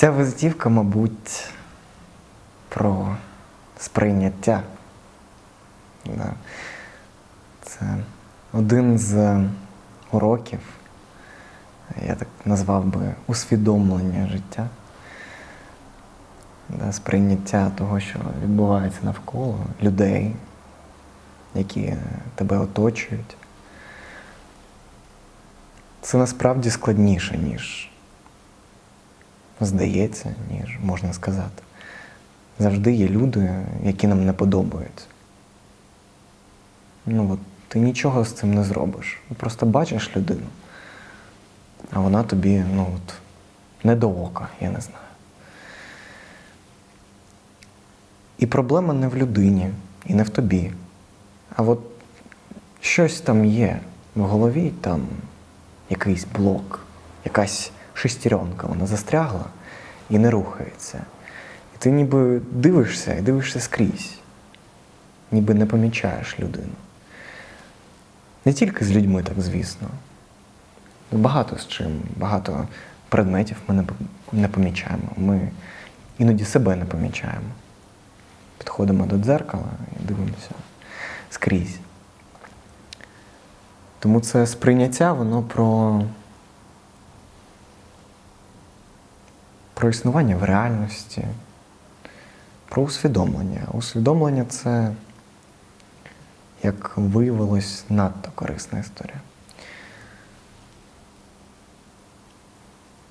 Ця визитівка, мабуть, про сприйняття. Да. Це один з уроків, я так назвав би усвідомлення життя, да, сприйняття того, що відбувається навколо людей, які тебе оточують. Це насправді складніше, ніж здається, ніж можна сказати. Завжди є люди, які нам не подобаються. Ну от ти нічого з цим не зробиш. Просто бачиш людину, а вона тобі, ну от, не до ока, я не знаю. І проблема не в людині і не в тобі. А от щось там є в голові, там якийсь блок, якась шестеренка, вона застрягла і не рухається. І ти ніби дивишся і дивишся скрізь, ніби не помічаєш людину. Не тільки з людьми, так звісно. Багато з чим, багато предметів ми не, помічаємо. Ми іноді себе не помічаємо. Підходимо до дзеркала і дивимося скрізь. Тому це сприйняття, воно про, про існування в реальності, про усвідомлення. Усвідомлення це, як виявилось, надто корисна історія.